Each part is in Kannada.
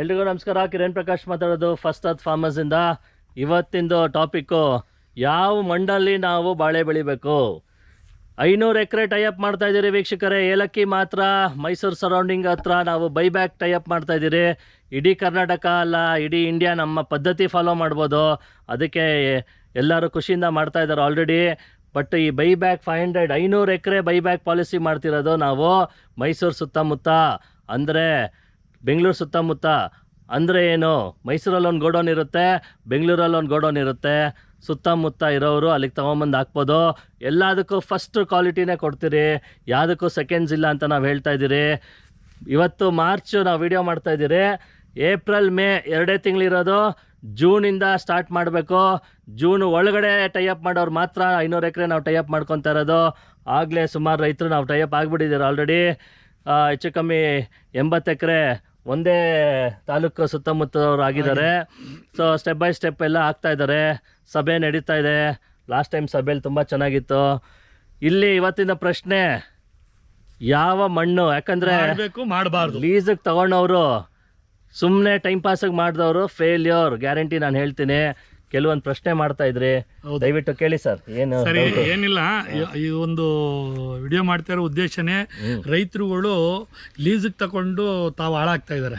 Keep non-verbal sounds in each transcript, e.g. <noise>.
ಎಲ್ರಿಗೂ ನಮಸ್ಕಾರ. ಕಿರಣ್ ಪ್ರಕಾಶ್ ಮಾತಾಡೋದು ಫಸ್ಟ್ ಅತ್ ಫಾರ್ಮರ್ಸ್ ಇಂದ. ಇವತ್ತಿಂದು ಟಾಪಿಕ್ಕು ಯಾವ ಮಂಡಲ್ಲಿ ನಾವು ಬಾಳೆ ಬೆಳಿಬೇಕು? ಐನೂರು ಎಕರೆ ಟೈಅಪ್ ಮಾಡ್ತಾ ಇದ್ದೀರಿ ವೀಕ್ಷಕರೇ. ಏಲಕ್ಕಿ ಮಾತ್ರ, ಮೈಸೂರು ಸರೌಂಡಿಂಗ್ ಹತ್ರ ನಾವು ಬೈಬ್ಯಾಕ್ ಟೈಅಪ್ ಮಾಡ್ತಾ ಇದ್ದೀರಿ. ಇಡೀ ಕರ್ನಾಟಕ ಅಲ್ಲ, ಇಡೀ ಇಂಡಿಯಾ ನಮ್ಮ ಪದ್ಧತಿ ಫಾಲೋ ಮಾಡ್ಬೋದು. ಅದಕ್ಕೆ ಎಲ್ಲರೂ ಖುಷಿಯಿಂದ ಮಾಡ್ತಾ ಇದ್ದಾರೆ ಆಲ್ರೆಡಿ ಬಟ್ ಈ ಬೈಬ್ಯಾಕ್ ಫೈವ್ ಹಂಡ್ರೆಡ್ ಐನೂರು ಎಕರೆ ಬೈಬ್ಯಾಕ್ ಪಾಲಿಸಿ ಮಾಡ್ತಿರೋದು ನಾವು ಮೈಸೂರು ಸುತ್ತಮುತ್ತ. ಅಂದರೆ ಬೆಂಗಳೂರು ಸುತ್ತಮುತ್ತ ಅಂದರೆ ಏನು? ಮೈಸೂರಲ್ಲಿ ಒಂದು ಗೋಡೌನ್ ಇರುತ್ತೆ, ಬೆಂಗಳೂರಲ್ಲಿ ಒಂದು ಗೋಡೌನ್ ಇರುತ್ತೆ. ಸುತ್ತಮುತ್ತ ಇರೋರು ಅಲ್ಲಿಗೆ ತೊಗೊಂಬಂದು ಹಾಕ್ಬೋದು. ಎಲ್ಲದಕ್ಕೂ ಫಸ್ಟ್ ಕ್ವಾಲಿಟಿನೇ ಕೊಡ್ತೀರಿ. ಯಾವುದಕ್ಕೂ ಸೆಕೆಂಡ್ಸ್ ಇಲ್ಲ ಅಂತ ನಾವು ಹೇಳ್ತಾ ಇದ್ದೀರಿ. ಇವತ್ತು ಮಾರ್ಚ್ ನಾವು ವಿಡಿಯೋ ಮಾಡ್ತಾ ಇದ್ದೀರಿ. ಏಪ್ರಿಲ್ ಮೇ ಎರಡೇ ತಿಂಗಳಿರೋದು. ಜೂನಿಂದ ಸ್ಟಾರ್ಟ್ ಮಾಡಬೇಕು. ಜೂನ್ ಒಳಗಡೆ ಟೈಅಪ್ ಮಾಡೋರು ಮಾತ್ರ ಐನೂರು ಎಕರೆ ನಾವು ಟೈಅಪ್ ಮಾಡ್ಕೊತಾ ಇರೋದು. ಆಗಲೇ ಸುಮಾರು ರೈತರು ನಾವು ಟೈಅಪ್ ಆಗಿಬಿಟ್ಟಿದ್ದೀರಿ ಆಲ್ರೆಡಿ ಹೆಚ್ಚು ಕಮ್ಮಿ ಎಂಬತ್ತು ಎಕರೆ ಒಂದೇ ತಾಲೂಕು ಸುತ್ತಮುತ್ತವ್ರು ಆಗಿದ್ದಾರೆ. ಸೊ ಸ್ಟೆಪ್ ಬೈ ಸ್ಟೆಪ್ ಎಲ್ಲ ಆಗ್ತಾ ಇದ್ದಾರೆ. ಸಭೆ ನಡೀತಾ ಇದೆ. ಲಾಸ್ಟ್ ಟೈಮ್ ಸಭೆಯಲ್ಲಿ ತುಂಬ ಚೆನ್ನಾಗಿತ್ತು. ಇಲ್ಲಿ ಇವತ್ತಿನ ಪ್ರಶ್ನೆ ಯಾವ ಮಣ್ಣು? ಯಾಕಂದರೆ ಮಾಡಬಾರ್ದು. ಲೀಸಿಗೆ ತಗೊಂಡವರು ಸುಮ್ಮನೆ ಟೈಮ್ ಪಾಸಿಗೆ ಮಾಡಿದವರು ಫೇಲ್ಯೂರ್ ಗ್ಯಾರಂಟಿ ನಾನು ಹೇಳ್ತೀನಿ. ಕೆಲವೊಂದು ಪ್ರಶ್ನೆ ಮಾಡ್ತಾ ಇದ್ರೆ ದಯವಿಟ್ಟು ಕೇಳಿ ಸರ್. ಏನು ಸರಿ ಏನಿಲ್ಲ. ಈ- ಒಂದು ವಿಡಿಯೋ ಮಾಡ್ತಾ ಇರೋ ಉದ್ದೇಶನೇ ರೈತರುಗಳು ಲೀಸಿಗೆ ತಗೊಂಡು ತಾವು ಹಾಳಾಗ್ತಾ ಇದ್ದಾರೆ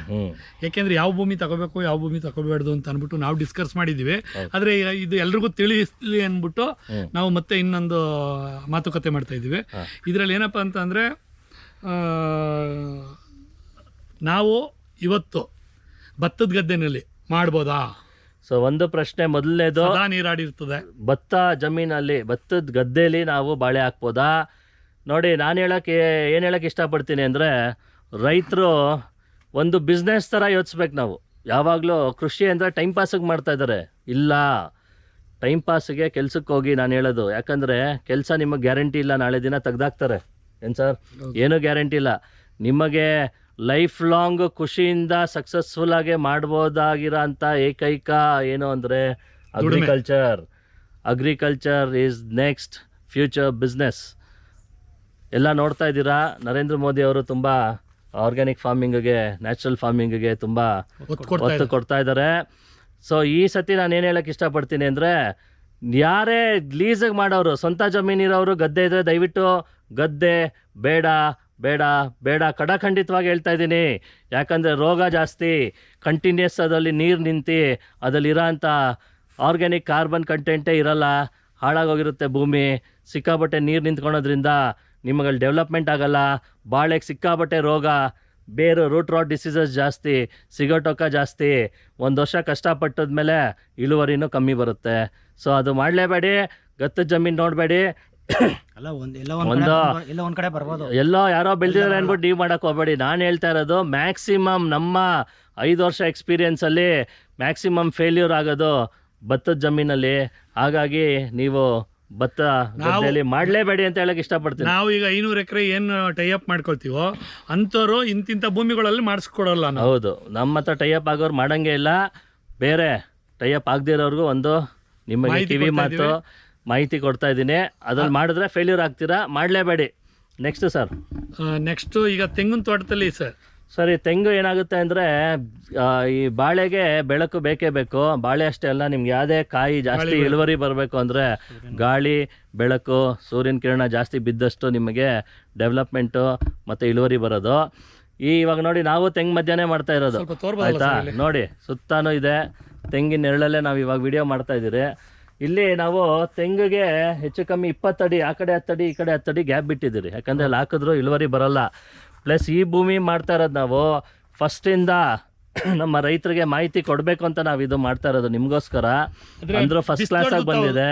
ಯಾಕೆಂದ್ರೆ ಯಾವ ಭೂಮಿ ತಗೋಬೇಕು ಯಾವ ಭೂಮಿ ತಗೋಬೇಡ್ದು ಅಂತ ಅಂದ್ಬಿಟ್ಟು ನಾವು ಡಿಸ್ಕಸ್ ಮಾಡಿದ್ದೀವಿ ಆದರೆ ಇದು ಎಲ್ರಿಗೂ ತಿಳಿಸ್ಲಿ ಅಂದ್ಬಿಟ್ಟು ನಾವು ಮತ್ತೆ ಇನ್ನೊಂದು ಮಾತುಕತೆ ಮಾಡ್ತಾ ಇದ್ದೀವಿ. ಇದರಲ್ಲಿ ಏನಪ್ಪ ಅಂತಂದರೆ ನಾವು ಇವತ್ತು ಭತ್ತದ ಗದ್ದೆನಲ್ಲಿ ಮಾಡ್ಬೋದಾ? ಸೊ ಒಂದು ಪ್ರಶ್ನೆ ಮೊದಲನೇದು ಸದಾ ನೀರಾಡಿರ್ತದೆ. ಭತ್ತ ಜಮೀನಲ್ಲಿ ಭತ್ತದ ಗದ್ದೆಯಲ್ಲಿ ನಾವು ಬಾಳೆ ಹಾಕ್ಬೋದಾ? ನೋಡಿ ನಾನು ಹೇಳಕ್ಕೆ ಏನು ಹೇಳಕ್ಕೆ ಇಷ್ಟಪಡ್ತೀನಿ ಅಂದರೆ ರೈತರು ಒಂದು ಬಿಸ್ನೆಸ್ ಥರ ಯೋಚಿಸ್ಬೇಕು ನಾವು. ಯಾವಾಗಲೂ ಕೃಷಿ ಅಂದರೆ ಟೈಮ್ ಪಾಸಿಗೆ ಮಾಡ್ತಾ ಇದ್ದಾರೆ ಇಲ್ಲ ಟೈಮ್ ಪಾಸಿಗೆ ಕೆಲ್ಸಕ್ಕೆ ಹೋಗಿ ನಾನು ಹೇಳೋದು. ಯಾಕಂದರೆ ಕೆಲಸ ನಿಮಗೆ ಗ್ಯಾರಂಟಿ ಇಲ್ಲ ನಾಳೆ ದಿನ ತೆಗ್ದಾಕ್ತಾರೆ. ಏನು ಸರ್? ಏನೂ ಗ್ಯಾರಂಟಿ ಇಲ್ಲ. ನಿಮಗೆ ಲೈಫ್ ಲಾಂಗ್ ಖುಷಿಯಿಂದ ಸಕ್ಸಸ್ಫುಲ್ ಆಗಿ ಮಾಡ್ಬೋದಾಗಿರೋ ಅಂಥ ಏಕೈಕ ಏನು ಅಂದರೆ agriculture agriculture is next future business ಎಲ್ಲ ನೋಡ್ತಾ ಇದ್ದೀರಾ? ನರೇಂದ್ರ ಮೋದಿ ಅವರು ತುಂಬ ಆರ್ಗ್ಯಾನಿಕ್ ಫಾರ್ಮಿಂಗ್ಗೆ ನ್ಯಾಚುರಲ್ ಫಾರ್ಮಿಂಗ್ಗೆ ತುಂಬ ಒತ್ತು ಕೊಡ್ತಾ ಇದ್ದಾರೆ. ಸೊ ಈ ಸತಿ ನಾನು ಏನು ಹೇಳಕ್ಕೆ ಇಷ್ಟಪಡ್ತೀನಿ ಅಂದರೆ ಯಾರೇ ಲೀಸಾಗಿ ಮಾಡೋರು ಸ್ವಂತ ಜಮೀನಿರೋರು ಗದ್ದೆ ಇದ್ರೆ ದಯವಿಟ್ಟು ಗದ್ದೆ ಬೇಡ ಬೇಡ ಬೇಡ ಕಡಖಂಡಿತವಾಗಿ ಹೇಳ್ತಾ ಇದ್ದೀನಿ. ಯಾಕಂದರೆ ರೋಗ ಜಾಸ್ತಿ ಕಂಟಿನ್ಯೂಸ್ ಅದರಲ್ಲಿ ನೀರು ನಿಂತು, ಅದರಲ್ಲಿರೋ ಅಂಥ ಆರ್ಗ್ಯಾನಿಕ್ ಕಾರ್ಬನ್ ಕಂಟೆಂಟೇ ಇರಲ್ಲ, ಹಾಳಾಗೋಗಿರುತ್ತೆ ಭೂಮಿ. ಸಿಕ್ಕಾಬಟ್ಟೆ ನೀರು ನಿಂತ್ಕೊಳೋದ್ರಿಂದ ನಿಮಗಲ್ಲಿ ಡೆವಲಪ್ಮೆಂಟ್ ಆಗಲ್ಲ. ಬಾಳೆಗೆ ಸಿಕ್ಕಾಬಟ್ಟೆ ರೋಗ, ಬೇರು ರೂಟ್ ರಾಟ್ ಡಿಸೀಸಸ್ ಜಾಸ್ತಿ ಸಿಗೋಟೊಕ್ಕ ಜಾಸ್ತಿ. ಒಂದು ವರ್ಷ ಕಷ್ಟಪಟ್ಟದ ಮೇಲೆ ಇಳುವರಿನೂ ಕಮ್ಮಿ ಬರುತ್ತೆ. ಸೊ ಅದು ಮಾಡಲೇಬೇಡಿ, ಗತ್ತದ ಜಮೀನು ನೋಡಬೇಡಿ. <coughs> ಅಲ್ಲ ಒಂದ್ ಎಲ್ಲ ಒಂದ್ ಕಡೆ ಒಂದು- ಬರ್ಬೋದು, ಎಲ್ಲ ಒಂದ್ ಕಡೆ ಬರ್ಬೋದು. ಎಲ್ಲೋ ಯಾರೋ ಬೆಳೆದಿದ್ದಾರೆ ಅನ್ಬಿಟ್ಟು ನೀವು ಮಾಡಕ್ ಹೋಗ್ಬೇಡಿ. ನಾನು ಹೇಳ್ತಾ ಇರೋದು ಮ್ಯಾಕ್ಸಿಮಮ್ ನಮ್ಮ ಐದು ವರ್ಷ ಎಕ್ಸ್ಪೀರಿಯನ್ಸ್ ಅಲ್ಲಿ ಮ್ಯಾಕ್ಸಿಮಮ್ ಫೇಲ್ಯೂರ್ ಆಗೋದು ಭತ್ತದ ಜಮೀನಲ್ಲಿ. ಹಾಗಾಗಿ ನೀವು ಭತ್ತ ಗದ್ದೆಯಲ್ಲಿ ಮಾಡಲೇಬೇಡಿ ಅಂತ ಹೇಳಕ್ ಇಷ್ಟಪಡ್ತೀನಿ. ನಾವು ಈಗ ಐನೂರು ಎಕರೆ ಏನು ಟೈಅಪ್ ಮಾಡ್ಕೊಳ್ತೀವೋ ಅಂಥವ್ರು ಇಂತಿಂಥ ಭೂಮಿಗಳಲ್ಲಿ ಮಾಡಿಸ್ಕೊಡಲ್ಲ ನಾವು. ಹೌದು. ನಮ್ಮ ಹತ್ರ ಟೈಅಪ್ ಆಗೋರು ಮಾಡಂಗೆ ಇಲ್ಲ. ಬೇರೆ ಟೈಅಪ್ ಆಗದಿರೋರ್ಗು ಒಂದು ನಿಮಗೆ ಮಾಹಿತಿ ಕಿವಿ ಕೊಡ್ತಾ ಮಾತು. ಮಾಹಿತಿ ಕೊಡ್ತಾ ಇದ್ದೀನಿ. ಅದ್ರಲ್ಲಿ ಮಾಡಿದ್ರೆ ಫೇಲ್ಯೂರ್ ಆಗ್ತೀರಾ? ಮಾಡಲೇಬೇಡಿ. ನೆಕ್ಸ್ಟ್ ಸರ್ ನೆಕ್ಸ್ಟು ಈಗ ತೆಂಗಿನ ತೋಟದಲ್ಲಿ ಸರ್ ಸರಿ ತೆಂಗು ಏನಾಗುತ್ತೆ ಅಂದರೆ ಈ ಬಾಳೆಗೆ ಬೆಳಕು ಬೇಕೇ ಬೇಕು. ಬಾಳೆ ಅಷ್ಟೇ ಅಲ್ಲ ನಿಮ್ಗೆ ಯಾವುದೇ ಕಾಯಿ ಜಾಸ್ತಿ ಇಳುವರಿ ಬರಬೇಕು ಅಂದರೆ ಗಾಳಿ ಬೆಳಕು ಸೂರ್ಯನ ಕಿರಣ ಜಾಸ್ತಿ ಬಿದ್ದಷ್ಟು ನಿಮಗೆ ಡೆವಲಪ್ಮೆಂಟು ಮತ್ತು ಇಳುವರಿ ಬರೋದು. ಈ ಇವಾಗ ನೋಡಿ ನಾವು ತೆಂಗು ಮಧ್ಯಾಹ್ನ ಮಾಡ್ತಾ ಇರೋದು. ನೋಡಿ ಸುತ್ತಾನು ಇದೆ. ತೆಂಗಿನ ನೆರಳಲ್ಲೇ ನಾವು ಇವಾಗ ವಿಡಿಯೋ ಮಾಡ್ತಾ ಇದ್ದೀರಿ. ಇಲ್ಲಿ ನಾವು ತೆಂಗಿಗೆ ಹೆಚ್ಚು ಕಮ್ಮಿ ಇಪ್ಪತ್ತಡಿ ಆ ಕಡೆ ಹತ್ತಡಿ ಈ ಕಡೆ ಹತ್ತಡಿ ಗ್ಯಾಪ್ ಬಿಟ್ಟಿದ್ದೀರಿ. ಯಾಕಂದರೆ ಅಲ್ಲಿ ಹಾಕಿದ್ರು ಇಳುವರಿ ಬರಲ್ಲ. ಪ್ಲಸ್ ಈ ಭೂಮಿ ಮಾಡ್ತಾ ಇರೋದು ನಾವು ಫಸ್ಟಿಂದ <clears throat> ನಮ್ಮ ರೈತರಿಗೆ ಮಾಹಿತಿ ಕೊಡಬೇಕು ಅಂತ ನಾವು ಇದು ಮಾಡ್ತಾ ಇರೋದು ನಿಮಗೋಸ್ಕರ. ಅಂದ್ರೆ ಫಸ್ಟ್ ಕ್ಲಾಸ್ ಆಗಿ ಬಂದಿದೆ.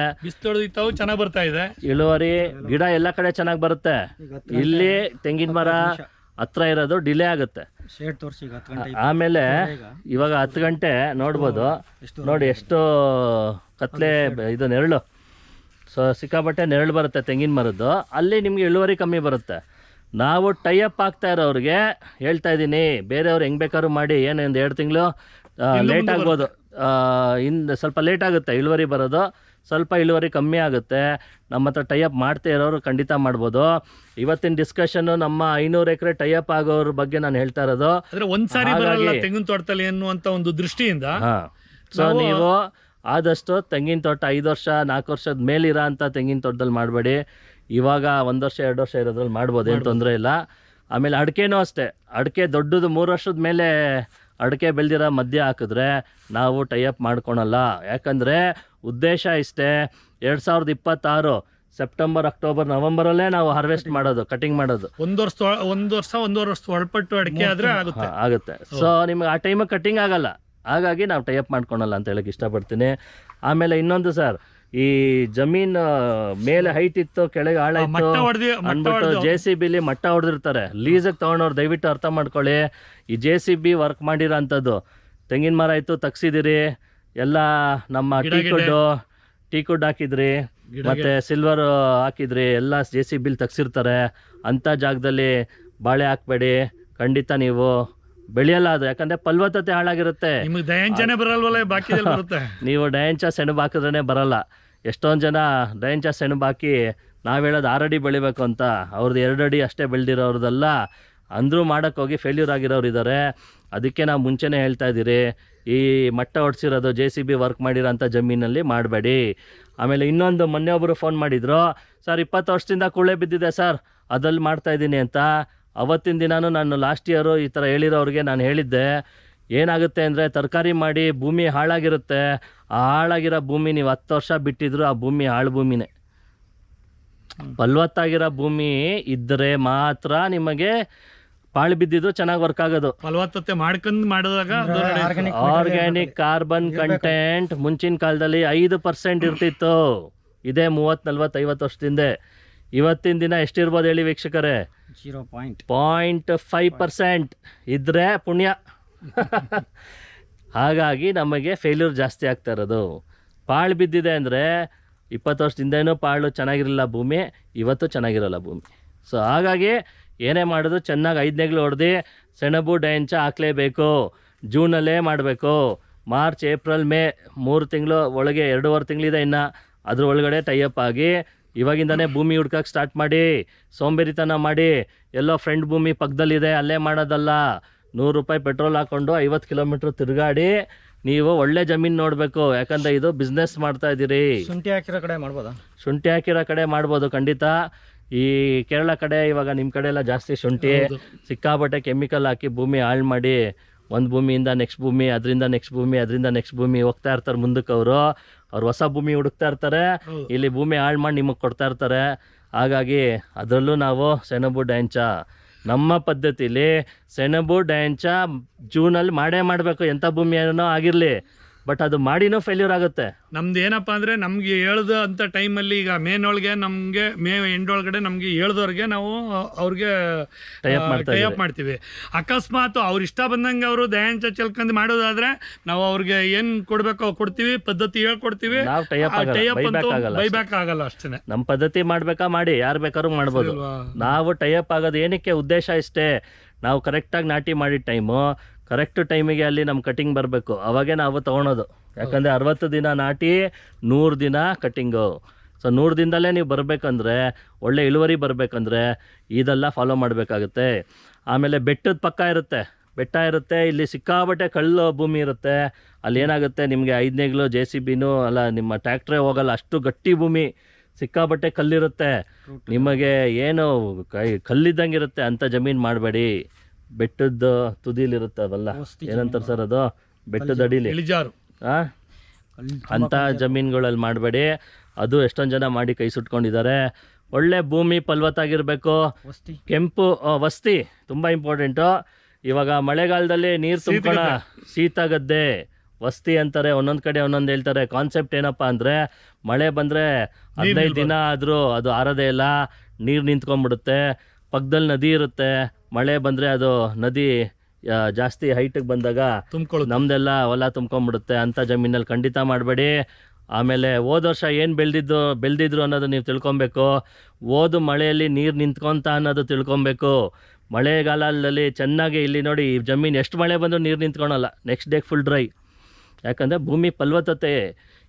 ಚೆನ್ನಾಗಿ ಬರ್ತಾ ಇದೆ. ಇಳುವರಿ ಗಿಡ ಎಲ್ಲ ಕಡೆ ಚೆನ್ನಾಗಿ ಬರುತ್ತೆ. ಇಲ್ಲಿ ತೆಂಗಿನ ಮರ ಹತ್ರ ಇರೋದು ಡಿಲೇ ಆಗುತ್ತೆ. ಆಮೇಲೆ ಈಗ ಇವಾಗ ಹತ್ತು ಗಂಟೆ ನೋಡ್ಬೋದು. ನೋಡಿ ಎಷ್ಟು ಕತ್ಲೆ ಇದು ನೆರಳು. ಸೊ ಸಿಕ್ಕಾಪಟ್ಟೆ ನೆರಳು ಬರುತ್ತೆ ತೆಂಗಿನ ಮರದ್ದು. ಅಲ್ಲಿ ನಿಮಗೆ ಇಳುವರಿ ಕಮ್ಮಿ ಬರುತ್ತೆ. ನಾವು ಟೈಅಪ್ ಆಗ್ತಾ ಇರೋರಿಗೆ ಹೇಳ್ತಾ ಇದ್ದೀನಿ ಬೇರೆಯವ್ರು ಹೆಂಗ್ ಬೇಕಾದ್ರೂ ಮಾಡಿ ಏನು ಒಂದು ಎರಡು ತಿಂಗಳು ಲೇಟ್ ಆಗ್ಬೋದು. ಇನ್ನು ಸ್ವಲ್ಪ ಲೇಟ್ ಆಗುತ್ತೆ ಇಳುವರಿ ಬರೋದು. ಸ್ವಲ್ಪ ಇಳುವರಿ ಕಮ್ಮಿ ಆಗುತ್ತೆ. ನಮ್ಮ ಹತ್ರ ಟೈಅಪ್ ಮಾಡ್ತಾ ಇರೋರು ಖಂಡಿತ ಮಾಡ್ಬೋದು. ಇವತ್ತಿನ ಡಿಸ್ಕಷನ್ನು ನಮ್ಮ ಐನೂರು ಎಕರೆ ಟೈಅಪ್ ಆಗೋರ ಬಗ್ಗೆ ನಾನು ಹೇಳ್ತಾ ಇರೋದು. ತೆಂಗಿನ ತೋಟದಲ್ಲಿ ಎನ್ನುವಂತ ಒಂದು ದೃಷ್ಟಿಯಿಂದ. ಹಾಂ. ಸೊ ನೀವು ಆದಷ್ಟು ತೆಂಗಿನ ತೋಟ ಐದು ವರ್ಷ ನಾಲ್ಕು ವರ್ಷದ ಮೇಲಿರೋ ಅಂಥ ತೆಂಗಿನ ತೋಟದಲ್ಲಿ ಮಾಡಬೇಡಿ. ಇವಾಗ ಒಂದು ವರ್ಷ ಎರಡು ವರ್ಷ ಇರೋದ್ರಲ್ಲಿ ಮಾಡ್ಬೋದು ಏನು ತೊಂದರೆ ಇಲ್ಲ. ಆಮೇಲೆ ಅಡಿಕೆನೂ ಅಷ್ಟೇ. ಅಡಿಕೆ ದೊಡ್ಡದು ಮೂರು ವರ್ಷದ ಮೇಲೆ ಅಡಿಕೆ ಬೆಳೆದಿರೋ ಮಧ್ಯ ಹಾಕಿದ್ರೆ ನಾವು ಟೈಅಪ್ ಮಾಡ್ಕೊಳಲ್ಲ. ಯಾಕಂದರೆ ಉದ್ದೇಶ ಇಷ್ಟೇ. ಎರಡು ಸಾವಿರದ ಇಪ್ಪತ್ತಾರು ಸೆಪ್ಟೆಂಬರ್ ಅಕ್ಟೋಬರ್ ನವೆಂಬರಲ್ಲೇ ನಾವು ಹಾರ್ವೆಸ್ಟ್ ಮಾಡೋದು ಕಟಿಂಗ್ ಮಾಡೋದು. ಒಂದು ವರ್ಷ ಒಂದು ವರ್ಷ ಒಂದೂವರೆ ವರ್ಷ ಒಳಪಟ್ಟು ಅಡಿಕೆ ಆದ್ರೆ ಆಗುತ್ತೆ. ಆಗುತ್ತೆ. ಸೊ ನಿಮ್ಗೆ ಆ ಟೈಮಿಗೆ ಕಟಿಂಗ್ ಆಗಲ್ಲ. ಹಾಗಾಗಿ ನಾವು ಟೈಅಪ್ ಮಾಡ್ಕೊಳಲ್ಲ ಅಂತ ಹೇಳಕ್ಕೆ ಇಷ್ಟಪಡ್ತೀನಿ. ಆಮೇಲೆ ಇನ್ನೊಂದು ಸರ್ ಈ ಜಮೀನ್ ಮೇಲೆ ಹೈಟ್ ಇತ್ತು ಕೆಳಗೆ ಆಳ ಇತ್ತು ಮಟ್ಟ ಹೊಡೆದಿ ಮಟ್ಟ ಅಂದ್ಬಿಟ್ಟು ಜೆ ಸಿ ಬಿಲಿ ಮಟ್ಟ ಹೊಡೆದಿರ್ತಾರೆ. ಲೀಸಿಗೆ ತೊಗೊಂಡವ್ರು ದಯವಿಟ್ಟು ಅರ್ಥ ಮಾಡ್ಕೊಳ್ಳಿ. ಈ ಜೆ ಸಿ ಬಿ ವರ್ಕ್ ಮಾಡಿರೋ ಅಂಥದ್ದು ತೆಂಗಿನ ಮರ ಇತ್ತು ತಗ್ಸಿದಿರಿ. ಎಲ್ಲ ನಮ್ಮ ಟೀ ಕುಡ್ಡು ಟೀ ಕುಡ್ ಹಾಕಿದ್ರಿ. ಮತ್ತೆ ಸಿಲ್ವರ್ ಹಾಕಿದ್ರಿ. ಎಲ್ಲ ಜೆ ಸಿ ಬಿಲ್ ತಗ್ಸಿರ್ತಾರೆ. ಅಂಥ ಜಾಗದಲ್ಲಿ ಬಾಳೆ ಹಾಕ್ಬೇಡಿ. ಖಂಡಿತ ನೀವು ಬೆಳೆಯಲ್ಲ ಅದು ಯಾಕಂದ್ರೆ ಫಲವತ್ತತೆ ಹಾಳಾಗಿರುತ್ತೆ. ನಿಮಗೆ ದಯಾಂಚನೆ ಬರಲ್ವಲ್ಲ ಬಾಕಿದಲ್ಲಿ <laughs> ಬರುತ್ತೆ. ನೀವು ಡಯಾಂಚ ಸೆಣಬು ಹಾಕಿದ್ರೆ ಬರಲ್ಲ. ಎಷ್ಟೊಂದು ಜನ ಡಯಾಂಚ ಸೆಣಬು ಹಾಕಿ ನಾವು ಹೇಳೋದು ಆರಡಿ ಬೆಳಿಬೇಕು ಅಂತ. ಅವ್ರದ್ದು ಎರಡು ಅಡಿ ಅಷ್ಟೇ ಬೆಳೆದಿರೋರ್ದೆಲ್ಲ. ಅಂದರೂ ಮಾಡಕ್ ಹೋಗಿ ಫೇಲ್ಯೂರ್ ಆಗಿರೋರು ಇದ್ದಾರೆ ಅದಕ್ಕೆ ನಾವು ಮುಂಚೆನೇ ಹೇಳ್ತಾ ಇದ್ದೀರಿ ಈ ಮಟ್ಟ ಹೊಡ್ಸಿರೋದು ಜೆ ಸಿ ಬಿ ವರ್ಕ್ ಮಾಡಿರೋಂಥ ಜಮೀನಲ್ಲಿ ಮಾಡಬೇಡಿ. ಆಮೇಲೆ ಇನ್ನೊಂದು ಮೊನ್ನೆ ಒಬ್ಬರು ಫೋನ್ ಮಾಡಿದ್ರು ಸರ್ ಇಪ್ಪತ್ತು ವರ್ಷದಿಂದ ಕೂಳೆ ಬಿದ್ದಿದೆ ಸರ್ ಅದಲ್ಲಿ ಮಾಡ್ತಾ ಇದ್ದೀನಿ ಅಂತ. ಅವತ್ತಿನ ದಿನಾನು ನಾನು ಲಾಸ್ಟ್ ಇಯರು ಈ ಥರ ಹೇಳಿರೋರಿಗೆ ನಾನು ಹೇಳಿದ್ದೆ ಏನಾಗುತ್ತೆ ಅಂದರೆ ತರಕಾರಿ ಮಾಡಿ ಭೂಮಿ ಹಾಳಾಗಿರುತ್ತೆ ಆ ಹಾಳಾಗಿರೋ ಭೂಮಿ ನೀವು ಹತ್ತು ವರ್ಷ ಬಿಟ್ಟಿದ್ರು ಆ ಭೂಮಿ ಹಾಳು ಭೂಮಿನೇ. ಫಲವತ್ತಾಗಿರೋ ಭೂಮಿ ಇದ್ದರೆ ಮಾತ್ರ ನಿಮಗೆ ಪಾಳು ಬಿದ್ದಿದ್ರು ಚೆನ್ನಾಗಿ ವರ್ಕ್ ಆಗೋದು. ಫಲವತ್ತತೆ ಮಾಡ್ಕೊಂಡು ಮಾಡಿದಾಗ ಆರ್ಗ್ಯಾನಿಕ್ ಕಾರ್ಬನ್ ಕಂಟೆಂಟ್ ಮುಂಚಿನ ಕಾಲದಲ್ಲಿ ಐದು ಪರ್ಸೆಂಟ್ ಇರ್ತಿತ್ತು. ಇದೇ ಮೂವತ್ತು ನಲ್ವತ್ತೈವತ್ತು ವರ್ಷದಿಂದ. ಇವತ್ತಿನ ದಿನ ಎಷ್ಟಿರ್ಬೋದು ಹೇಳಿ ವೀಕ್ಷಕರೇ? Zero point. Point five percent ಇದ್ದರೆ ಪುಣ್ಯ. <laughs> ಹಾಗಾಗಿ ನಮಗೆ ಫೇಲ್ಯೂರ್ ಜಾಸ್ತಿ ಆಗ್ತಾ ಇರೋದು. ಪಾಳು ಬಿದ್ದಿದೆ ಅಂದರೆ ಇಪ್ಪತ್ತು ವರ್ಷದಿಂದೇನೂ ಪಾಳು ಚೆನ್ನಾಗಿರಲಿಲ್ಲ ಭೂಮಿ ಇವತ್ತು ಚೆನ್ನಾಗಿರೋಲ್ಲ ಭೂಮಿ. ಸೊ ಹಾಗಾಗಿ ಏನೇ ಮಾಡೋದು ಚೆನ್ನಾಗಿ ಐದನೇಗ್ಲು ಹೊಡೆದು ಸೆಣಬು ಡೈಂಚ ಹಾಕಲೇಬೇಕು. ಜೂನಲ್ಲೇ ಮಾಡಬೇಕು. ಮಾರ್ಚ್ ಏಪ್ರಿಲ್ ಮೇ ಮೂರು ತಿಂಗಳು ಒಳಗೆ ಎರಡೂವರೆ ತಿಂಗಳಿದೆ ಇನ್ನು. ಅದ್ರ ಒಳಗಡೆ ಟೈಅಪ್ ಆಗಿ ಇವಾಗಿಂದನೇ ಭೂಮಿ ಹುಡ್ಕಕ್ಕೆ ಸ್ಟಾರ್ಟ್ ಮಾಡಿ ಸೋಂಬೇರಿತನ ಮಾಡಿ ಎಲ್ಲೋ ಫ್ರೆಂಡ್ ಭೂಮಿ ಪಕ್ಕದಲ್ಲಿದೆ ಅಲ್ಲೇ ಮಾಡೋದಲ್ಲ. ನೂರು ರೂಪಾಯಿ ಪೆಟ್ರೋಲ್ ಹಾಕ್ಕೊಂಡು ಐವತ್ತು ಕಿಲೋಮೀಟ್ರ್ ತಿರುಗಾಡಿ ನೀವು ಒಳ್ಳೆ ಜಮೀನು ನೋಡಬೇಕು. ಯಾಕಂದ್ರೆ ಇದು ಬಿಸ್ನೆಸ್ ಮಾಡ್ತಾ ಇದ್ದೀರಿ. ಶುಂಠಿ ಹಾಕಿರೋ ಕಡೆ ಮಾಡ್ಬೋದಾ? ಶುಂಠಿ ಹಾಕಿರೋ ಕಡೆ ಮಾಡ್ಬೋದು ಖಂಡಿತ. ಈ ಕೇರಳ ಕಡೆ ಇವಾಗ ನಿಮ್ಮ ಕಡೆ ಎಲ್ಲ ಜಾಸ್ತಿ ಶುಂಠಿ. ಸಿಕ್ಕಾಪಟ್ಟೆ ಕೆಮಿಕಲ್ ಹಾಕಿ ಭೂಮಿ ಹಾಳು ಮಾಡಿ ಒಂದು ಭೂಮಿಯಿಂದ ನೆಕ್ಸ್ಟ್ ಭೂಮಿ ಅದರಿಂದ ನೆಕ್ಸ್ಟ್ ಭೂಮಿ ಅದರಿಂದ ನೆಕ್ಸ್ಟ್ ಭೂಮಿ ಹೋಗ್ತಾ ಇರ್ತಾರೆ ಮುಂದಕ್ಕೆ ಅವರು. ಅವ್ರು ಹೊಸ ಭೂಮಿ ಹುಡುಕ್ತಾ ಇರ್ತಾರೆ. ಇಲ್ಲಿ ಭೂಮಿ ಹಾಳು ಮಾಡಿ ನಿಮಗೆ ಕೊಡ್ತಾ ಇರ್ತಾರೆ. ಹಾಗಾಗಿ ಅದರಲ್ಲೂ ನಾವು ಸೆಣಬು ಡ್ಯಾಂಚ ನಮ್ಮ ಪದ್ಧತಿಲಿ ಸೆಣಬು ಡ್ಯಾಂಚ ಜೂನಲ್ಲಿ ಮಾಡೇ ಮಾಡಬೇಕು. ಎಂಥ ಭೂಮಿ ಏನೋ ಆಗಿರಲಿ. ಬಟ್ ಅದು ಮಾಡಿನೋ ಫೇಲ್ಯೂರ್ ಆಗುತ್ತೆ. ನಮ್ದು ಏನಪ್ಪ ಅಂದ್ರೆ ನಮ್ಗೆ ಹೇಳ್ದ ಅಂತ ಟೈಮಲ್ಲಿ ಈಗ ಮೇನ್ ಒಳಗೆ ನಮ್ಗೆ ಮೇ ಎಂಡ್ ಒಳಗಡೆ ನಮ್ಗೆ ಹೇಳ್ದವ್ರಿಗೆ ನಾವು ಅವ್ರಿಗೆ Tie-up ಮಾಡ್ತಾ ಟೈ ಅಪ್ ಮಾಡ್ತೀವಿ. ಅಕಸ್ಮಾತ್ ಅವ್ರ ಇಷ್ಟ ಬಂದಂಗೆ ಅವರು ದಯಾಂಚ ಚೆಲ್ಕಂದು ಮಾಡೋದಾದ್ರೆ ನಾವು ಅವ್ರಿಗೆ ಏನ್ ಕೊಡ್ಬೇಕೋ ಕೊಡ್ತೀವಿ ಪದ್ಧತಿ ಹೇಳ್ಕೊಡ್ತೀವಿ. ನಾವು ಟೈಪ್ ಆಗಲ್ಲ ಬೈಬ್ಯಾಕ್ ಆಗಲ್ಲ ಬೈಬ್ಯಾಕ್ ಆಗಲ್ಲ ಅಷ್ಟೇನೆ ನಮ್ಮ ಪದ್ಧತಿ ಮಾಡ್ಬೇಕಾ ಮಾಡಿ ಯಾರು ಬೇಕಾದ್ರೂ ಮಾಡ್ಬೋದು? ನಾವು ಟೈಅಪ್ ಆಗೋದು ಏನಕ್ಕೆ ಉದ್ದೇಶ ಇಷ್ಟೇ? ನಾವು ಕರೆಕ್ಟಾಗಿ ನಾಟಿ ಮಾಡಿದ ಟೈಮು ಕರೆಕ್ಟ್ ಟೈಮಿಗೆ ಅಲ್ಲಿ ನಮ್ಮ ಕಟಿಂಗ್ ಬರಬೇಕು. ಅವಾಗೇ ನಾವು ತೊಗೊಳೋದು. ಯಾಕಂದರೆ ಅರವತ್ತು ದಿನ ನಾಟಿ ನೂರು ದಿನ ಕಟ್ಟಿಂಗು ಸೊ ನೂರು ದಿನದಲ್ಲೇ ನೀವು ಬರಬೇಕಂದ್ರೆ ಒಳ್ಳೆ ಇಳುವರಿ ಬರಬೇಕಂದ್ರೆ ಇದೆಲ್ಲ ಫಾಲೋ ಮಾಡಬೇಕಾಗುತ್ತೆ. ಆಮೇಲೆ ಬೆಟ್ಟದ ಪಕ್ಕ ಇರುತ್ತೆ. ಬೆಟ್ಟ ಇರುತ್ತೆ ಇಲ್ಲಿ ಸಿಕ್ಕಾಬಟ್ಟೆ ಕಲ್ಲು ಭೂಮಿ ಇರುತ್ತೆ. ಅಲ್ಲಿ ಏನಾಗುತ್ತೆ ನಿಮಗೆ ಐದನೇಗ್ಲು ಜೆ ಸಿ ಬಿನೂ ಅಲ್ಲ ನಿಮ್ಮ ಟ್ಯಾಕ್ಟ್ರೇ ಹೋಗಲ್ಲ ಅಷ್ಟು ಗಟ್ಟಿ ಭೂಮಿ ಸಿಕ್ಕಾಬಟ್ಟೆ ಕಲ್ಲಿರುತ್ತೆ. ನಿಮಗೆ ಏನು ಕೈ ಕಲ್ಲಿದ್ದಂಗೆ ಇರುತ್ತೆ ಅಂಥ ಜಮೀನು ಮಾಡಬೇಡಿ. ಬೆಟ್ಟದ ತುದಿಲಿರುತ್ತೆ ಅವೆಲ್ಲ ಔಷಧಿ ಏನಂತಾರೆ ಸರ್ ಅದು? ಬೆಟ್ಟದ ಅಡಿಲಿ ಆ? ಅಂಥ ಜಮೀನುಗಳಲ್ಲಿ ಮಾಡಬೇಡಿ. ಅದು ಎಷ್ಟೊಂದು ಜನ ಮಾಡಿ ಕೈ ಸುಟ್ಕೊಂಡಿದ್ದಾರೆ. ಒಳ್ಳೆ ಭೂಮಿ ಫಲವತ್ತಾಗಿರಬೇಕು ಕೆಂಪು ವಸ್ತಿ ತುಂಬ ಇಂಪಾರ್ಟೆಂಟು ಇವಾಗ ಮಳೆಗಾಲದಲ್ಲಿ ನೀರು ತುಂಬ್ಕೊಳ ಶೀತ ಗದ್ದೆ. ವಸ್ತಿ ಅಂತಾರೆ ಒಂದೊಂದು ಕಡೆ ಒಂದೊಂದು ಹೇಳ್ತಾರೆ. ಕಾನ್ಸೆಪ್ಟ್ ಏನಪ್ಪ ಅಂದರೆ ಮಳೆ ಬಂದರೆ ಹದಿನೈದು ದಿನ ಆದರೂ ಅದು ಆರದೇ ಇಲ್ಲ. ನೀರು ನಿಂತ್ಕೊಂಡ್ಬಿಡುತ್ತೆ. ಪಕ್ಕದಲ್ಲಿ ನದಿ ಇರುತ್ತೆ ಮಳೆ ಬಂದರೆ ಅದು ನದಿ ಆ, ಜಾಸ್ತಿ ಹೈಟಿಗೆ ಬಂದಾಗ ತುಂಬ್ಕೊಳ್ಳೋದು ನಮ್ದೆಲ್ಲ ಹೊಲ ತುಂಬ್ಕೊಂಬಿಡುತ್ತೆ. ಅಂಥ ಜಮೀನಲ್ಲಿ ಖಂಡಿತ ಮಾಡಬೇಡಿ. ಆಮೇಲೆ ಹೋದ ವರ್ಷ ಏನು ಬೆಳೆದಿದ್ದು ಬೆಳೆದಿದ್ರು ಅನ್ನೋದು ನೀವು ತಿಳ್ಕೊಬೇಕು. ಓದು ಮಳೆಯಲ್ಲಿ ನೀರು ನಿಂತ್ಕೊಂತ ಅನ್ನೋದು ತಿಳ್ಕೊಬೇಕು. ಮಳೆಗಾಲದಲ್ಲಿ ಚೆನ್ನಾಗಿ ಇಲ್ಲಿ ನೋಡಿ ಈ ಜಮೀನು ಎಷ್ಟು ಮಳೆ ಬಂದರೂ ನೀರು ನಿಂತ್ಕೊಳಲ್ಲ. ನೆಕ್ಸ್ಟ್ ಡೇ ಫುಲ್ ಡ್ರೈ ಯಾಕಂದರೆ ಭೂಮಿ ಫಲವತ್ತತೆ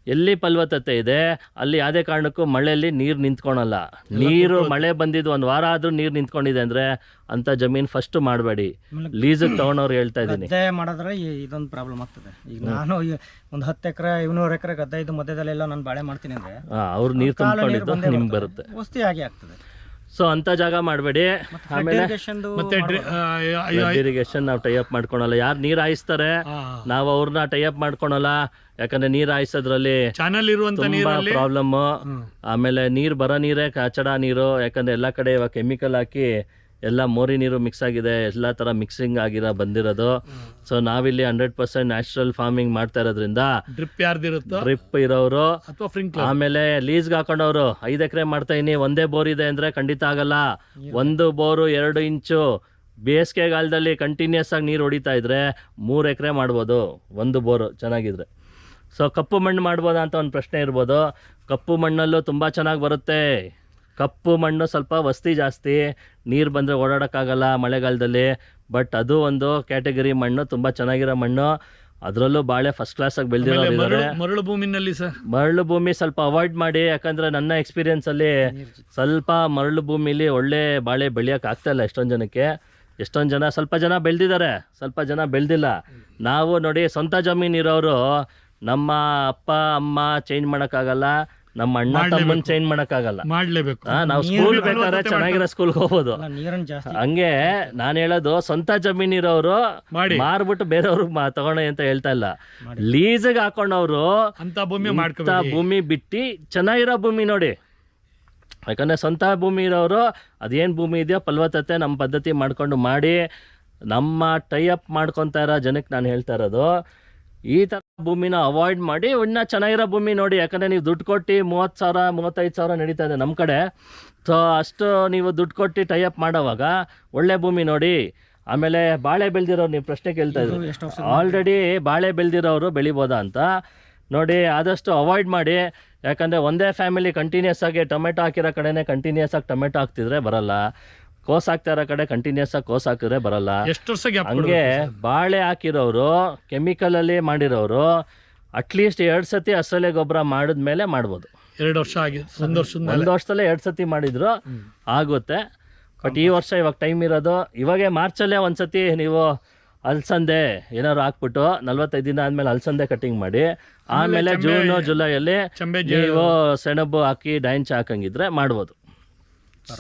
ಎಲ್ಲಿ ಫಲವತ್ತತೆ ಇದೆ ಅಲ್ಲಿ ಯಾವುದೇ ಕಾರಣಕ್ಕೂ ಮಳೆಯಲ್ಲಿ ನೀರು ನಿಂತ್ಕೊಳಲ್ಲ. ನೀರು ಮಳೆ ಬಂದಿದ್ದು ಒಂದು ವಾರ ಆದರೂ ನೀರು ನಿಂತ್ಕೊಂಡಿದೆ ಅಂದರೆ ಅಂಥ ಜಮೀನು ಫಸ್ಟ್ ಮಾಡಬೇಡಿ. ಲೀಸ್ ಲೀಸಿಗೆ ತೊಗೊಂಡವ್ರು ಹೇಳ್ತಾ ಇದ್ದೀನಿ. ಗದ್ದೆ ಮಾಡಿದ್ರೆ ಈ- ಇದೊಂದು ಪ್ರಾಬ್ಲಮ್ ಆಗ್ತದೆ. ಈಗ ನಾನು ಒಂದು ಹತ್ತು ಎಕರೆ ಇನ್ನೂರು ಎಕರೆ ಗದ್ದೆ ಇದು ಮಧ್ಯದಲ್ಲೆಲ್ಲ ನಾನು ಬಾಳೆ ಮಾಡ್ತೀನಿ ಅಂದ್ರೆ ಹಾಂ ಅವ್ರು ನೀರು ಕಾಲ ನೀರು ತುಂಬಿಕೊಂಡಿದ್ದು ಬಂದೇ ನಿಮ್ಗೆ ಬರುತ್ತೆ. ವಸ್ತಿ ಆಗಿ ಆಗ್ತದೆ. ಸೊ ಅಂಥ ಜಾಗ ಮಾಡಬೇಡಿ. ಆಮೇಲೆ ಇರಿಗೇಷನ್ ನಾವು ಟೈ ಅಪ್ ಮಾಡ್ಕೊಳಲ್ಲ. ಯಾರು ನೀರು ಹಾಯಿಸ್ತಾರೆ ನಾವು ಅವ್ರನ್ನ ಟೈ ಅಪ್ ಮಾಡ್ಕೊಳಲ್ಲ. ಯಾಕಂದ್ರೆ ನೀರ್ ಹಾಯಿಸೋದ್ರಲ್ಲಿ ಚಾನಲ್ ಇರುವಂತ ನೀರಲ್ಲಿ ಪ್ರಾಬ್ಲಮ್ ಆಮೇಲೆ ನೀರ್ ಬರೋ ನೀರೇ ಕಚಡ ನೀರು. ಯಾಕಂದ್ರೆ ಎಲ್ಲಾ ಕಡೆ ಇವಾಗ ಕೆಮಿಕಲ್ ಹಾಕಿ ಎಲ್ಲ ಮೋರಿ ನೀರು ಮಿಕ್ಸ್ ಆಗಿದೆ. ಎಲ್ಲ ತರ ಮಿಕ್ಸಿಂಗ್ ಆಗಿರ ಬಂದಿರೋದು. ಸೊ ನಾವಿಲ್ಲಿ ಹಂಡ್ರೆಡ್ ಪರ್ಸೆಂಟ್ ನ್ಯಾಚುರಲ್ ಫಾರ್ಮಿಂಗ್ ಮಾಡ್ತಾ ಇರೋದ್ರಿಂದ ಡ್ರಿಪ್ ಯಾರ್ದಿರುತ್ತೋ? ಡ್ರಿಪ್ ಇರೋರು ಆಮೇಲೆ ಲೀಸ್ಗೆ ಹಾಕೊಂಡವ್ರು ಐದು ಎಕರೆ ಮಾಡ್ತಾ ಇದೀನಿ. ಒಂದೇ ಬೋರ್ ಇದೆ ಅಂದ್ರೆ ಖಂಡಿತ ಆಗಲ್ಲ. ಒಂದು ಬೋರು ಎರಡು ಇಂಚು. ಬೇಸಿಗೆಗಾಲದಲ್ಲಿ ಕಂಟಿನ್ಯೂಸ್ ಆಗಿ ನೀರು ಹೊಡಿತಾ ಇದ್ರೆ ಮೂರು ಎಕರೆ ಮಾಡ್ಬೋದು. ಒಂದು ಬೋರು ಚೆನ್ನಾಗಿದ್ರೆ. ಸೊ ಕಪ್ಪು ಮಣ್ಣು ಮಾಡ್ಬೋದಾ ಅಂತ ಒಂದು ಪ್ರಶ್ನೆ ಇರ್ಬೋದು. ಕಪ್ಪು ಮಣ್ಣಲ್ಲೂ ತುಂಬ ಚೆನ್ನಾಗಿ ಬರುತ್ತೆ. ಕಪ್ಪು ಮಣ್ಣು ಸ್ವಲ್ಪ ವಸ್ತಿ ಜಾಸ್ತಿ. ನೀರು ಬಂದರೆ ಓಡಾಡೋಕ್ಕಾಗಲ್ಲ ಮಳೆಗಾಲದಲ್ಲಿ. ಬಟ್ ಅದು ಒಂದು ಕ್ಯಾಟಗರಿ ಮಣ್ಣು ತುಂಬ ಚೆನ್ನಾಗಿರೋ ಮಣ್ಣು. ಅದರಲ್ಲೂ ಬಾಳೆ ಫಸ್ಟ್ ಕ್ಲಾಸಾಗಿ ಬೆಳೆದಿರೋರು ಮರಳು ಭೂಮಿನಲ್ಲಿ ಸರ್. ಮರಳು ಭೂಮಿ ಸ್ವಲ್ಪ ಅವಾಯ್ಡ್ ಮಾಡಿ ಯಾಕಂದ್ರೆ ನನ್ನ ಎಕ್ಸ್ಪೀರಿಯೆನ್ಸಲ್ಲಿ ಸ್ವಲ್ಪ ಮರಳು ಭೂಮಿಲಿ ಒಳ್ಳೆ ಬಾಳೆ ಬೆಳೆಯೋಕೆ ಆಗ್ತಾಯಿಲ್ಲ ಎಷ್ಟೊಂದು ಜನಕ್ಕೆ. ಎಷ್ಟೊಂದು ಜನ ಸ್ವಲ್ಪ ಜನ ಬೆಳೆದಿದ್ದಾರೆ. ಸ್ವಲ್ಪ ಜನ ಬೆಳೆದಿಲ್ಲ. ನಾವು ನೋಡಿ ಸ್ವಂತ ಜಮೀನು ಇರೋರು ನಮ್ಮ ಅಪ್ಪ ಅಮ್ಮ ಚೇಂಜ್ ಮಾಡೋಕ್ಕಾಗಲ್ಲ ನಮ್ಮ ಅಣ್ಣ ತಮ್ಮನ್ ಚೇಂಜ್ ಮಾಡೋಕ್ಕಾಗಲ್ಲ. ಮಾಡ್ಲೇಬೇಕು. ಆ, ನಾವು ಸ್ಕೂಲ್ ಬೇಕಾದ್ರೆ ಚೆನ್ನಾಗಿರೋ ಸ್ಕೂಲ್ಗೆ ಹೋಗ್ಬೋದು. ಅಲ್ಲ ನೀರನ್ನು ಜಾಸ್ತಿ ಹಂಗೆ ನಾನು ಹೇಳೋದು ಸ್ವಂತ ಜಮೀನ್ ಇರೋರು ಮಾಡಿ. ಮಾರ್ಬಿಟ್ಟು ಬೇರೆಯವ್ರಿಗೆ ಮಾ ತಗೊಳ್ಳಿ ಅಂತ ಹೇಳ್ತಾ ಇಲ್ಲ. ಲೀಸ್ಗೆ ಹಾಕೊಂಡವ್ರು ಅಂತ ಭೂಮಿ ಇಂಥ ಭೂಮಿ ಬಿಟ್ಟು ಚೆನ್ನಾಗಿರೋ ಭೂಮಿ ನೋಡಿ. ಯಾಕಂದ್ರೆ ಸ್ವಂತ ಭೂಮಿ ಇರೋರು ಅದೇನು ಭೂಮಿ ಇದೆಯೋ ಫಲವತ್ತತೆ ನಮ್ಮ ಪದ್ಧತಿ ಮಾಡ್ಕೊಂಡು ಮಾಡಿ ನಮ್ಮ ಟೈ ಅಪ್ ಮಾಡ್ಕೊತಾ ಇರೋ ಜನಕ್ಕೆ ನಾನು ಹೇಳ್ತಾ ಇರೋದು ಈ ಥರ ಭೂಮಿನ ಅವಾಯ್ಡ್ ಮಾಡಿ ಇನ್ನ ಚೆನ್ನಾಗಿರೋ ಭೂಮಿ ನೋಡಿ ಯಾಕಂದರೆ ನೀವು ದುಡ್ಡು ಕೊಟ್ಟು ಮೂವತ್ತು ಸಾವಿರ ಮೂವತ್ತೈದು ಸಾವಿರ ನಡೀತಾ ಇದೆ ನಮ್ಮ ಕಡೆ. ಸೊ ಅಷ್ಟು ನೀವು ದುಡ್ಡು ಕೊಟ್ಟು ಟೈ ಅಪ್ ಮಾಡೋವಾಗ ಒಳ್ಳೆ ಭೂಮಿ ನೋಡಿ. ಆಮೇಲೆ ಬಾಳೆ ಬೆಳೆದಿರೋರು ನೀವು ಪ್ರಶ್ನೆ ಕೇಳ್ತಾ ಇದ್ರು ಆಲ್ರೆಡಿ ಬಾಳೆ ಬೆಳೆದಿರೋರು ಬೆಳಿಬೋದಾ ಅಂತ? ನೋಡಿ ಆದಷ್ಟು ಅವಾಯ್ಡ್ ಮಾಡಿ. ಯಾಕಂದರೆ ಒಂದೇ ಫ್ಯಾಮಿಲಿ ಕಂಟಿನ್ಯೂಸ್ ಆಗಿ ಟೊಮೆಟೊ ಹಾಕಿರೋ ಕಡೆನೇ ಕಂಟಿನ್ಯೂಸ್ ಆಗಿ ಟೊಮೆಟೊ ಹಾಕ್ತಿದ್ರೆ ಬರಲ್ಲ. ಕೋಸ್ ಹಾಕ್ತಾ ಇರೋ ಕಡೆ ಕಂಟಿನ್ಯೂಸ್ ಆಗಿ ಕೋಸ್ ಹಾಕಿದ್ರೆ ಬರಲ್ಲ. ಎಷ್ಟು ವರ್ಷ ಗ್ಯಾಪ್ ಹಂಗೆ ಬಾಳೆ ಹಾಕಿರೋರು ಕೆಮಿಕಲಲ್ಲಿ ಮಾಡಿರೋರು ಅಟ್ಲೀಸ್ಟ್ ಎರಡು ಸತಿ ಅಸಲೆ ಗೊಬ್ಬರ ಮಾಡಿದ್ಮೇಲೆ ಮಾಡ್ಬೋದು. ಎರಡು ವರ್ಷ ಆಗಿದೆ ಒಂದ್ ವರ್ಷದ ಒಂದು ವರ್ಷದಲ್ಲೇ ಎರಡು ಸತಿ ಮಾಡಿದ್ರು ಆಗುತ್ತೆ. ಬಟ್ ಈ ವರ್ಷ ಇವಾಗ ಟೈಮ್ ಇರೋದು ಇವಾಗೆ ಮಾರ್ಚಲ್ಲೇ ಒಂದ್ಸತಿ ನೀವು ಅಲ್ಸಂದೆ ಏನಾದ್ರು ಹಾಕ್ಬಿಟ್ಟು ನಲ್ವತ್ತೈದು ದಿನ ಆದ್ಮೇಲೆ ಅಲ್ಸಂದೆ ಕಟಿಂಗ್ ಮಾಡಿ ಆಮೇಲೆ ಜೂನ್ ಜುಲೈಯಲ್ಲಿ ನೀವು ಸೆಣಬು ಹಾಕಿ ಡೈನ್ಚ್ ಹಾಕಂಗಿದ್ರೆ ಮಾಡ್ಬೋದು.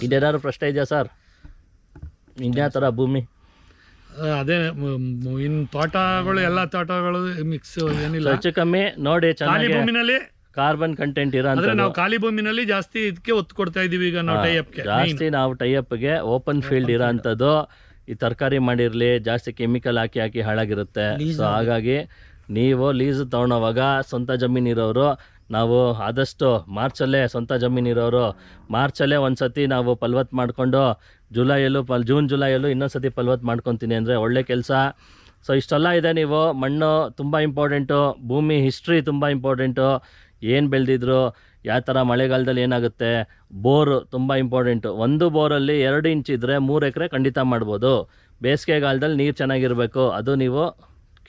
ಇದೇನಾದ್ರು ಪ್ರಶ್ನೆ ಇದೆಯಾ ಸರ್? ಇನ್ಯಾ ಥರ ಭೂಮಿ ಅದೇ ಇನ್ ತೋಟಗಳು ಎಲ್ಲಾ ತೋಟಗಳು ಮಿಕ್ಸ್ ಏನಿಲ್ಲ. ಹೆಚ್ಚು ಕಮ್ಮಿ ನೋಡಿ ಖಾಲಿ ಚೆನ್ನಾಗಿ ಭೂಮಿನಲ್ಲಿ? ಕಾರ್ಬನ್ ಕಂಟೆಂಟ್ ಇರೋ ಅಂದ್ರೆ ನಾವು ಖಾಲಿ ಭೂಮಿನಲ್ಲಿ ಜಾಸ್ತಿ ಇದಕ್ಕೆ ಒತ್ತು ಕೊಡ್ತಾ ಇದೀವಿ ಈಗ ನಾವು ಟೈಅಪ್ಗೆ ಜಾಸ್ತಿ ನಾವು ಟೈಅಪ್ಗೆ ಓಪನ್ ಫೀಲ್ಡ್ ಇರೋ ಅಂಥದ್ದು. ಈ ತರಕಾರಿ ಮಾಡಿರಲಿ ಜಾಸ್ತಿ ಕೆಮಿಕಲ್ ಹಾಕಿ ಹಾಕಿ ಹಾಳಾಗಿರುತ್ತೆ. ಸೊ ಹಾಗಾಗಿ ನೀವು ಲೀಸ್ ತೊಗೊಳೋವಾಗ ಸ್ವಂತ ಜಮೀನು ಇರೋರು ನಾವು ಆದಷ್ಟು ಮಾರ್ಚಲ್ಲೇ ಸ್ವಂತ ಜಮೀನು ಇರೋರು ಮಾರ್ಚಲ್ಲೇ ಒಂದು ಸತಿ ನಾವು ಫಲವತ್ ಮಾಡಿಕೊಂಡು ಜುಲೈಯಲ್ಲೂ ಪಲ್, ಜೂನ್ ಜುಲೈಯಲ್ಲೂ ಇನ್ನೊಂದು ಸತಿ ಫಲ್ವತ್ ಮಾಡ್ಕೊತೀನಿ ಅಂದರೆ ಒಳ್ಳೆ ಕೆಲಸ. ಸೊ ಇಷ್ಟೆಲ್ಲ ಇದೆ ನೀವು. ಮಣ್ಣು ತುಂಬ ಇಂಪಾರ್ಟೆಂಟು ಭೂಮಿ ಹಿಸ್ಟ್ರಿ ತುಂಬ ಇಂಪಾರ್ಟೆಂಟು ಏನು ಬೆಳೆದಿದ್ರು, ಯಾವ ಥರ ಮಳೆಗಾಲದಲ್ಲಿ ಏನಾಗುತ್ತೆ, ಬೋರು ತುಂಬ ಇಂಪಾರ್ಟೆಂಟು ಒಂದು ಬೋರಲ್ಲಿ ಎರಡು ಇಂಚ್ ಇದ್ದರೆ ಮೂರು ಎಕರೆ ಖಂಡಿತ ಮಾಡ್ಬೋದು. ಬೇಸಿಗೆಗಾಲದಲ್ಲಿ ನೀರು ಚೆನ್ನಾಗಿರಬೇಕು. ಅದು ನೀವು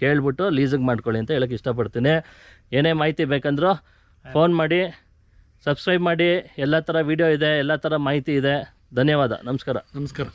ಕೇಳ್ಬಿಟ್ಟು ಲೀಸಿಗೆ ಮಾಡ್ಕೊಳ್ಳಿ ಅಂತ ಹೇಳೋಕ್ಕೆ ಇಷ್ಟಪಡ್ತೀನಿ. ಏನೇ ಮಾಹಿತಿ ಬೇಕಂದ್ರೂ ಫೋನ್ ಮಾಡಿ ಸಬ್ಸ್ಕ್ರೈಬ್ ಮಾಡಿ, ಎಲ್ಲ ಥರ ವೀಡಿಯೋ ಇದೆ, ಎಲ್ಲ ಥರ ಮಾಹಿತಿ ಇದೆ. ಧನ್ಯವಾದ. ನಮಸ್ಕಾರ. ನಮಸ್ಕಾರ.